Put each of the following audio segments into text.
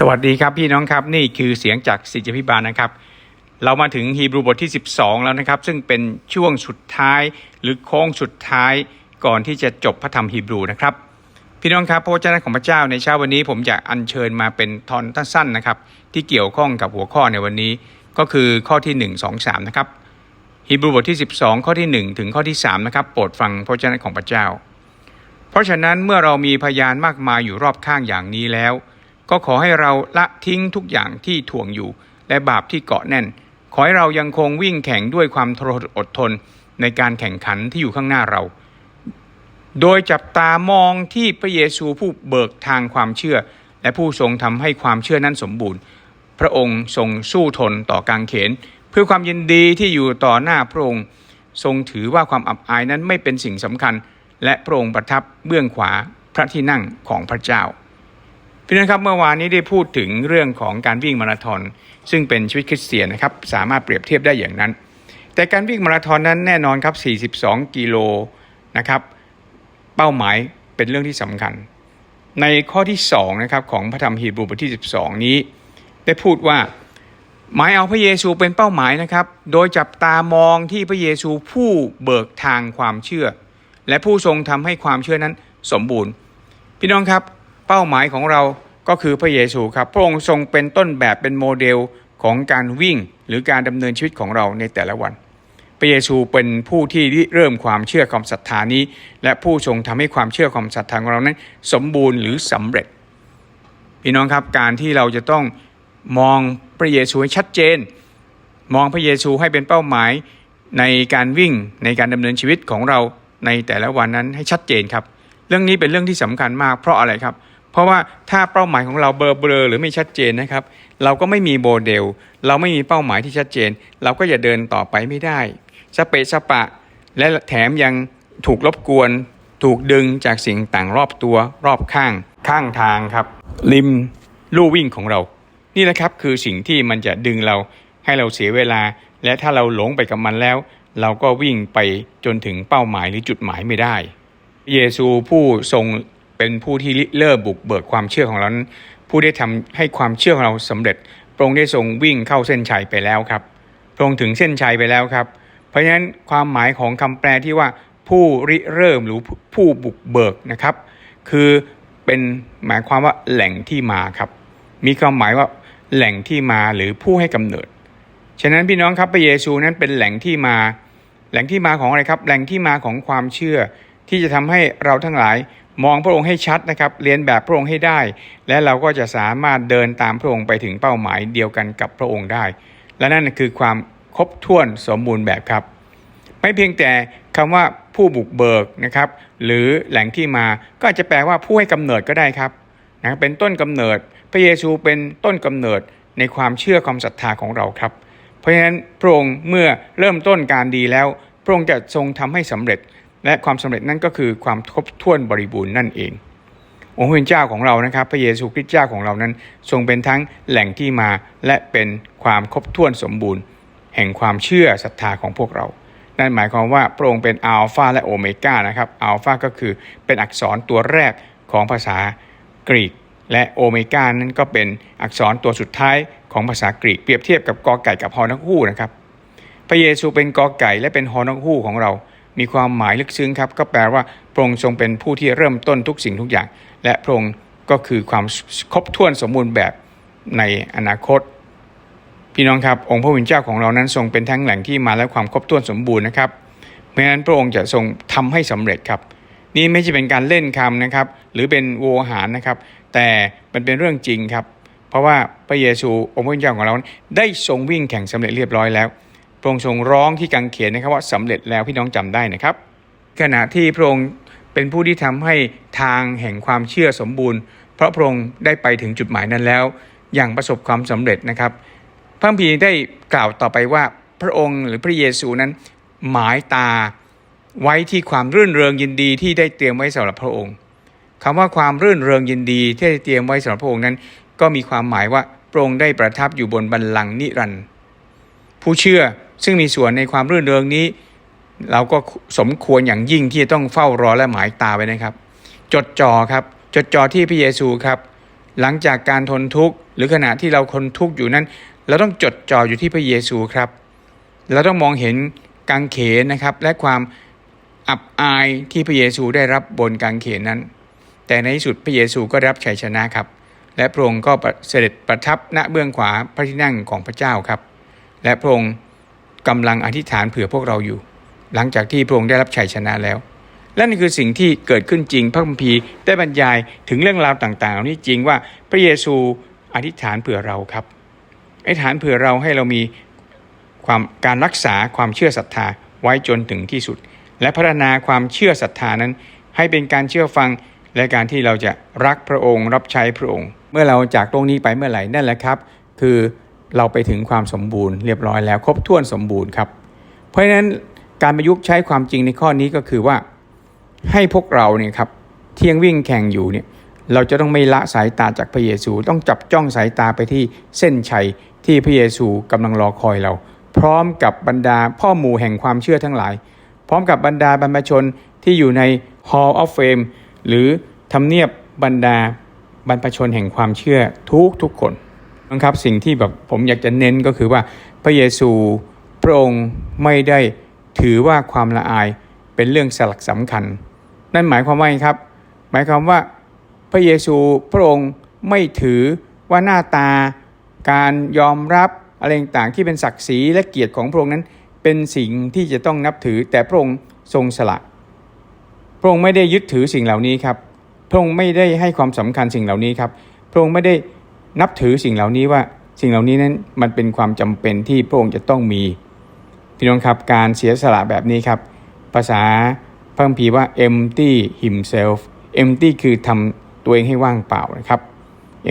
สวัสดีครับพี่น้องครับนี่คือเสียงจากสิทธิพิบาลนะครับ เรามาถึงฮีบรูบทที่ 12 แล้วนะครับ ซึ่งเป็นช่วงสุดท้ายหรือโค้งสุดท้ายก่อนที่จะจบพระธรรมฮีบรูนะครับ พี่น้องครับพระวจนะของพระเจ้าในเช้าวันนี้ผมจะอัญเชิญมาเป็นทอนสั้นนะครับ ที่เกี่ยวข้องกับหัวข้อในวันนี้ก็คือข้อที่ 1 2 3 นะครับฮีบรูบทที่ 12 ข้อที่ 1 ถึงข้อที่3นะครับโปรดฟังพระวจนะของพระเจ้า เพราะฉะนั้นเมื่อเรามีพยานมากมายอยู่รอบข้างอย่างนี้แล้ว ก็ขอให้เราละทิ้งทุกอย่างที่ถ่วงอยู่ และบาปที่เกาะแน่น ขอให้เรายังคงวิ่งแข่งด้วยความทรหดอดทนในการแข่งขันที่อยู่ข้างหน้าเรา โดยจับตามองที่พระเยซูผู้เบิกทางความเชื่อ และผู้ทรงทำให้ความเชื่อนั้นสมบูรณ์ พระองค์ทรงสู้ทนต่อการเขน เพื่อความยินดีที่อยู่ต่อหน้าพระองค์ ทรงถือว่าความอับอายนั้นไม่เป็นสิ่งสำคัญ และพระองค์ประทับเบื้องขวาพระที่นั่งของพระเจ้า พี่น้องครับเมื่อวานนี้ได้พูดถึงเรื่องของการวิ่งมาราธอนซึ่งเป็นชีวิตคริสเตียนนะครับสามารถเปรียบเทียบได้อย่างนั้น แต่การวิ่งมาราธอนนั้นแน่นอนครับ 42 กิโลนะครับเป้าหมายเป็นเรื่องที่สำคัญ ในข้อที่2นะครับของพระธรรมฮีบรูบทที่ 12 นี้ ได้พูดว่าหมายเอาพระเยซูเป็นเป้าหมายนะครับ โดยจับตามองที่พระเยซูผู้เบิกทางความเชื่อ และผู้ทรงทำให้ความเชื่อนั้นสมบูรณ์ พี่น้องครับ เป้าหมายของเราก็คือพระเยซูครับ พระองค์ทรงเป็นต้นแบบเป็นโมเดลของการวิ่งหรือการดำเนินชีวิตของเราในแต่ละวัน พระเยซูเป็นผู้ที่เริ่มความเชื่อความศรัทธานี้ และผู้ทรงทำให้ความเชื่อความศรัทธาของเรานั้น สมบูรณ์หรือสำเร็จ พี่น้องครับการที่เราจะต้องมองพระเยซูให้ชัดเจน มองพระเยซูให้เป็นเป้าหมายในการวิ่งในการดำเนินชีวิตของเราในแต่ละวันนั้นให้ชัดเจนครับ เรื่องนี้เป็นเรื่องที่สำคัญมากเพราะอะไรครับเพราะว่าถ้าเป้าหมายของเราเบลอเบลอหรือไม่ชัดเจนนะครับ เราก็ไม่มีโมเดล เราไม่มีเป้าหมายที่ชัดเจน เราก็จะเดินต่อไปไม่ได้สเปะสปะ และแถมยังถูกรบกวน ถูกดึงจากสิ่งต่างรอบตัวรอบข้าง ข้างทางครับริมลู่วิ่งของเรา นี่แหละครับคือสิ่งที่มันจะดึงเราให้เราเสียเวลา และถ้าเราหลงไปกับมันแล้ว เราก็วิ่งไปจนถึงเป้าหมายหรือจุดหมายไม่ได้ เยซูผู้ทรง เป็นผู้ที่ริเริ่มบุกเบิกความเชื่อของเรานั้นผู้ได้ทำให้ความเชื่อของเราสำเร็จ พระองค์ได้ทรงวิ่งเข้าเส้นชัยไปแล้วครับ พระองค์ถึงเส้นชัยไปแล้วครับ เพราะฉะนั้นความหมายของคำแปลที่ว่าผู้ริเริ่มหรือผู้บุกเบิกนะครับ คือเป็นหมายความว่าแหล่งที่มาครับ มีความหมายว่าแหล่งที่มาหรือผู้ให้กำเนิด ฉะนั้นพี่น้องครับพระเยซูนั้นเป็นแหล่งที่มา แหล่งที่มาของอะไรครับ แหล่งที่มาของความเชื่อที่จะทำให้เราทั้งหลาย มองพระองค์ให้ชัดนะครับ เรียนแบบพระองค์ให้ได้ และเราก็จะสามารถเดินตามพระองค์ไปถึงเป้าหมายเดียวกันกับพระองค์ได้ และนั่นคือความครบถ้วนสมบูรณ์แบบครับ ไม่เพียงแต่คำว่าผู้บุกเบิกนะครับ หรือแหล่งที่มาก็อาจจะแปลว่าผู้ให้กำเนิดก็ได้ครับนะเป็นต้นกำเนิด พระเยซูเป็นต้นกำเนิดในความเชื่อความศรัทธาของเราครับ เพราะฉะนั้นพระองค์เมื่อเริ่มต้นการดีแล้ว พระองค์จะทรงทำให้สำเร็จ และความสำเร็จนั่นก็คือความครบถ้วนบริบูรณ์นั่นเอง องค์พระเป็นเจ้าของเรานะครับ พระเยซูคริสต์เจ้าของเรานั้น ทรงเป็นทั้งแหล่งที่มาและเป็นความครบถ้วนสมบูรณ์ แห่งความเชื่อศรัทธาของพวกเรา นั่นหมายความว่าพระองค์เป็นอัลฟาและโอเมก้านะครับอัลฟาก็คือเป็นอักษรตัวแรกของภาษากรีกและโอเมก้านั้นก็เป็นอักษรตัวสุดท้ายของภาษากรีกเปรียบเทียบกับกอไก่กับฮอนักฮู้นะครับ พระเยซูเป็นกอไก่และเป็นฮอนักฮู้ของเรา มีความหมายลึกซึ้งครับ ก็แปลว่าพระองค์ทรงเป็นผู้ที่เริ่มต้นทุกสิ่งทุกอย่าง และพระองค์ก็คือความครบถ้วนสมบูรณ์แบบในอนาคต พี่น้องครับ องค์พระผู้เจ้าของเรานั้นทรงเป็นทั้งแหล่งที่มาและความครบถ้วนสมบูรณ์นะครับเพราะฉะนั้นพระองค์จะทรงทำให้สำเร็จครับ นี่ไม่ใช่เป็นการเล่นคำนะครับ หรือเป็นโวหารนะครับ แต่มันเป็นเรื่องจริงครับ เพราะว่าพระเยซูองค์พระผู้เจ้าของเราได้ทรงวิ่งแข่งสำเร็จเรียบร้อยแล้ว ระองค์ทรงร้องที่กังเขนนะครับว่าสำเร็จแล้วพี่น้องจำได้นะครับ ขณะที่พระองค์เป็นผู้ที่ทำให้ทางแห่งความเชื่อสมบูรณ์ เพราะพระองค์ได้ไปถึงจุดหมายนั้นแล้ว อย่างประสบความสำเร็จนะครับ พระคัมภีได้กล่าวต่อไปว่าพระองค์หรือพระเยซูนั้น หมายตาไว้ที่ความรื่นเริงยินดีที่ได้เตรียมไว้สำหรับพระองค์คำว่าความรื่นเริงยินดีที่ได้เตรียมไว้สำหรับพระองค์นั้น ก็มีความหมายว่าพระองค์ได้ประทับอยู่บนบัลลังก์นิรันดร์ผู้เชื่อ ซึ่งมีส่วนในความรื่นเริงนี้ เราก็สมควรอย่างยิ่งที่จะต้องเฝ้ารอและหมายตาไว้นะครับ จดจ่อครับจดจ่อที่พระเยซูครับ หลังจากการทนทุกข์หรือขณะที่เราทนทุกข์อยู่นั้น เราต้องจดจ่ออยู่ที่พระเยซูครับ เราต้องมองเห็นกางเขนนะครับและความอับอายที่พระเยซูได้รับบนกางเขนนั้น แต่ในที่สุดพระเยซูก็รับชัยชนะครับ และพระองค์ก็เสด็จประทับณเบื้องขวาพระที่นั่งของพระเจ้าครับ และพระองค์ กำลังอธิษฐานเผื่อพวกเราอยู่ หลังจากที่พระองค์ได้รับชัยชนะแล้ว และนี่คือสิ่งที่เกิดขึ้นจริง พระคัมภีร์ได้บรรยายถึงเรื่องราวต่างๆเหล่านี้จริงว่าพระเยซูอธิษฐานเผื่อเราครับอธิษฐานเผื่อเราให้เรามีความการรักษาความเชื่อศรัทธาไว้จนถึงที่สุด และพัฒนาความเชื่อศรัทธานั้น ให้เป็นการเชื่อฟังและการที่เราจะรักพระองค์ รับใช้พระองค์ เมื่อเราจากตรงนี้ไปเมื่อไหร่นั่นแหละครับ คือ เราไปถึงความสมบูรณ์เรียบร้อยแล้ว ครบถ้วนสมบูรณ์ครับ เพราะฉะนั้นการประยุกต์ใช้ความจริงในข้อนี้ก็คือว่าให้พวกเราเนี่ยครับเที่ยงวิ่งแข่งอยู่เนี่ยเราจะต้องไม่ละสายตาจากพระเยซู ต้องจับจ้องสายตาไปที่เส้นชัยที่พระเยซูกำลังรอคอยเรา พร้อมกับบรรดาพ่อหมู่แห่งความเชื่อทั้งหลาย พร้อมกับบรรดาบรรพชนที่อยู่ใน Hall of Fame หรือทำเนียบบรรดาบรรพชนแห่งความเชื่อทุกทุกคน นะครับสิ่งที่แบบผมอยากจะเน้นก็คือว่าพระเยซูพระองค์ไม่ได้ถือว่าความละอายเป็นเรื่องสลักสำคัญ นั่นหมายความว่าไงครับ หมายความว่าพระเยซูพระองค์ไม่ถือว่าหน้าตาการยอมรับอะไรต่างที่เป็นศักดิ์ศรีและเกียรติของพระองค์นั้น เป็นสิ่งที่จะต้องนับถือแต่พระองค์ทรงสละ พระองค์ไม่ได้ยึดถือสิ่งเหล่านี้ครับ พระองค์ไม่ได้ให้ความสำคัญสิ่งเหล่านี้ครับ พระองค์ไม่ได้ นับถือสิ่งเหล่านี้ว่าสิ่งเหล่านี้นั้นมันเป็นความจำเป็นที่พระองค์จะต้องมีพี่น้องครับการเสียสละแบบนี้ครับ ภาษาพระคัมภีร์ว่า empty himself empty คือทำตัวเองให้ว่างเปล่านะครับ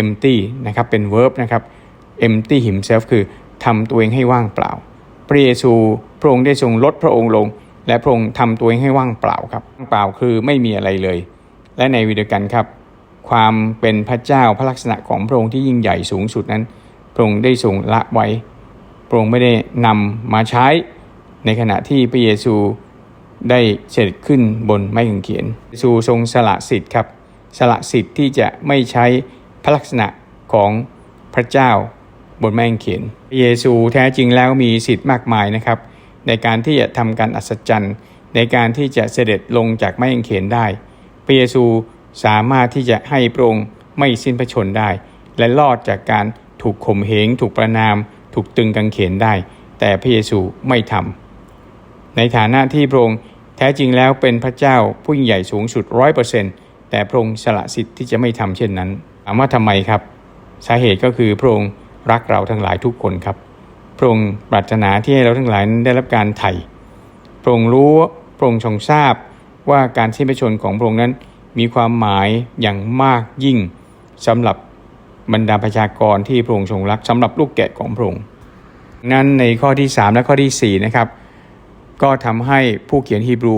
empty นะครับเป็น verb นะครับ empty himself คือทำตัวเองให้ว่างเปล่า พระเยซูพระองค์ได้ทรงลดพระองค์ลง และพระองค์ทำตัวเองให้ว่างเปล่าครับว่างเปล่าคือไม่มีอะไรเลย และในวิดีโอกันครับ ความเป็นพระเจ้าพระลักษณะของพระองค์ที่ยิ่งใหญ่สูงสุดนั้น พระองค์ได้ทรงละไว้พระองค์ไม่ได้นำมาใช้ในขณะที่พระเยซูได้เสด็จขึ้นบนไม้กางเขนเยซูทรงสละสิทธิ์ครับสละสิทธิ์ที่จะไม่ใช้พระลักษณะของพระเจ้าบนไม้กางเขนพระเยซูแท้จริงแล้วมีสิทธิ์มากมายนะครับ ในการที่จะทำการอัศจรรย์ ในการที่จะเสด็จลงจากไม้กางเขนได้พระเยซู สามารถที่จะให้พระองค์ไม่สิ้นพระชนได้ และรอดจากการถูกข่มเหง ถูกประนาม ถูกตึงกางเขนได้ แต่พระเยซูไม่ทำในฐานะที่พระองค์แท้จริงแล้วเป็นพระเจ้าผู้ยิ่งใหญ่สูงสุดร้อยเปอร์เซ็นต์แต่พระองค์สละสิทธิ์ที่จะไม่ทำเช่นนั้นถามว่าทำไมครับ สาเหตุก็คือพระองค์รักเราทั้งหลายทุกคนครับ พระองค์ปรารถนาที่ให้เราทั้งหลายนั้นได้รับการไถ่พระองค์รู้พระองค์ทรงทราบว่าการสิ้นพระชนของพระองค์นั้น มีความหมายอย่างมากยิ่งสำหรับบรรดาประชากรที่พระองค์ทรงรักสำหรับลูกแกะของพระองค์นั้นในข้อที่ 3 และข้อที่4นะครับก็ทำให้ผู้เขียนฮีบรู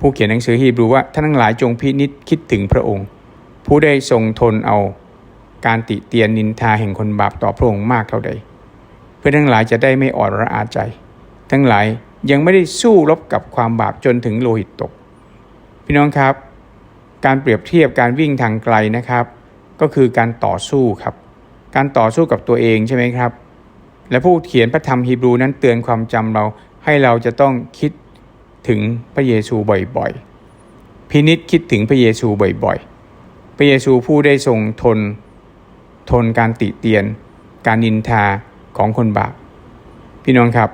ผู้เขียนหนังสือฮีบรูว่าท่านทั้งหลายจงพินิจคิดถึงพระองค์ ผู้ได้ทรงทนเอาการติเตียนนินทาแห่งคนบาปต่อพระองค์มากเท่าใด เพื่อทั้งหลายจะได้ไม่อ่อนระอาใจ ทั้งหลายยังไม่ได้สู้รบกับความบาปจนถึงโลหิตตก พี่น้องครับ การเปรียบเทียบการวิ่งทางไกลนะครับ ก็คือการต่อสู้ครับ การต่อสู้กับตัวเองใช่ไหมครับ และผู้เขียนพระธรรมฮีบรูนั้นเตือนความจำเราให้เราจะต้องคิดถึงพระเยซูบ่อยๆ พินิษคิดถึงพระเยซูบ่อยๆ พระเยซูผู้ได้ทรงทน ทนการติเตียน การนินทาของคนบาปพี่น้องครับ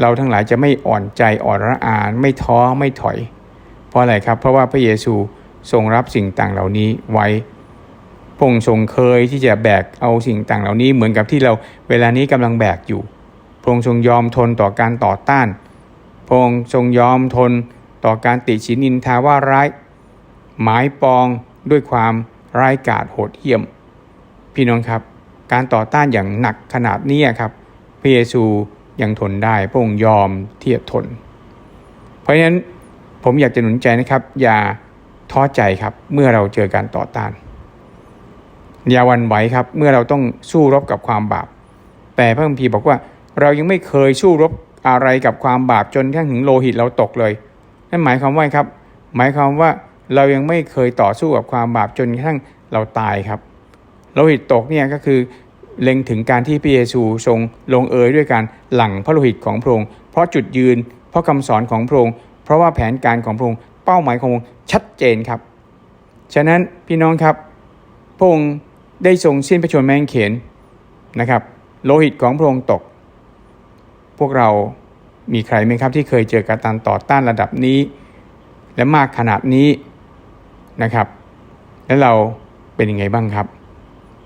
เราทั้งหลายจะไม่อ่อนใจอ่อนระอาไม่ท้อไม่ถอย เพราะอะไรครับ เพราะว่าพระเยซู ทรงรับสิ่งต่างเหล่านี้ไว้พงค์ทรงเคยที่จะแบกเอาสิ่งต่างเหล่านี้เหมือนกับที่เราเวลานี้กำลังแบกอยู่ พงค์ทรงยอมทนต่อการต่อต้าน พงค์ทรงยอมทนต่อการติชินนินทาว่าร้าย หมายปองด้วยความร้ายกาจโหดเหี้ยม พี่น้องครับ การต่อต้านอย่างหนักขนาดนี้ครับพระเยซูยังทนได้พระองค์ยอมเที่จะทน เพราะฉะนั้นผมอยากจะหนุนใจนะครับ อย่า ท้อใจครับเมื่อเราเจอการต่อต้าน อย่าวันไหวครับเมื่อเราต้องสู้รบกับความบาป แต่พระคัมภีร์บอกว่าเรายังไม่เคยสู้รบอะไรกับความบาปจนกระทั่งถึงโลหิตเราตกเลยนั่นหมายความว่าครับ หมายความว่าเรายังไม่เคยต่อสู้กับความบาปจนกระทั่งเราตายครับ โลหิตตกเนี่ยก็คือเล็งถึงการที่พระเยซูทรงลงเอยด้วยการหลั่งพระโลหิตของพระองค์เพราะจุดยืน เพราะคำสอนของพระองค์เพราะว่าแผนการของพระองค์ เป้าหมายของพระองค์ชัดเจนครับ ฉะนั้นพี่น้องครับพระองค์ได้ทรงสิ้นพระชนม์แมงเขนนะครับ โลหิตของพระองค์ตก พวกเรามีใครไหมครับ ที่เคยเจอการตันต่อต้านระดับนี้ และมากขนาดนี้นะครับ แล้วเราเป็นยังไงบ้างครับ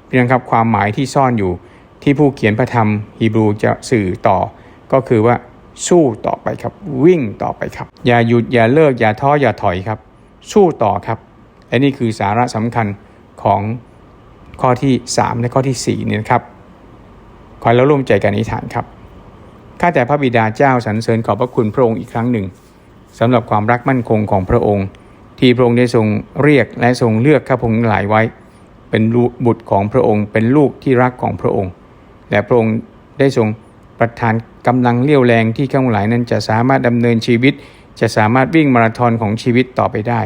พี่น้องครับความหมายที่ซ่อนอยู่ที่ผู้เขียนพระธรรมฮีบรูจะสื่อต่อก็คือว่า สู้ต่อไปครับ วิ่งต่อไปครับ อย่าหยุดอย่าเลิกอย่าท้ออย่าถอยครับ สู้ต่อครับ และนี่คือสาระสำคัญของข้อที่ 3 และข้อที่4เนี่ยนะครับขอเราร่วมใจกันอธิษฐานครับข้าแต่พระบิดาเจ้าสรรเสริญขอบพระคุณพระองค์อีกครั้งหนึ่งสำหรับความรักมั่นคงของพระองค์ ที่พระองค์ได้ทรงเรียกและทรงเลือกข้าพงหลายไว้ เป็นบุตรของพระองค์ เป็นลูกที่รักของพระองค์ และพระองค์ได้ทรงประทาน กำลังเลี้ยวแรงที่ข้างหลายนั้นจะสามารถดำเนินชีวิต จะสามารถวิ่งมาราธอนของชีวิตต่อไปได้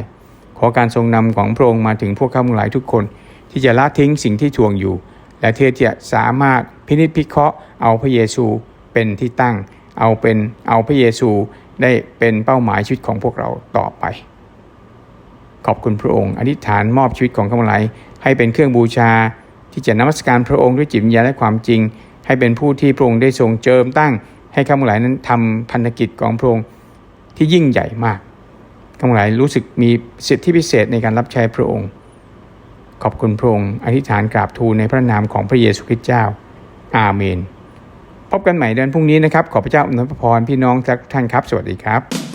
ขอการทรงนำของพระองค์มาถึงพวกข้างหลายทุกคน ที่จะละทิ้งสิ่งที่ทวงอยู่ และที่จะสามารถพินิจพิเคราะห์เอาพระเยซูเป็นที่ตั้ง เอาเป็นเอาพระเยซูได้เป็นเป้าหมายชีวิตของพวกเราต่อไป ขอบคุณพระองค์อธิษฐานมอบชีวิตของข้าพเจ้าให้เป็นเครื่องบูชาที่จะนมัสการพระองค์ด้วยจิตวิญญาณและความจริง ให้เป็นผู้ที่พระองค์ได้ทรงเจิมตั้ง ให้ข้าพเจ้านั้นทำพันธกิจของพระองค์ที่ยิ่งใหญ่มากข้าพเจ้ารู้สึกมีสิทธิพิเศษในการรับใช้พระองค์ ขอบคุณพระองค์อธิษฐานกราบทูลในพระนามของพระเยซูคริสต์เจ้า อาเมน พบกันใหม่เดือนพรุ่งนี้นะครับ ขอพระเจ้าอำนวยพรพี่น้องทุกท่านครับ สวัสดีครับ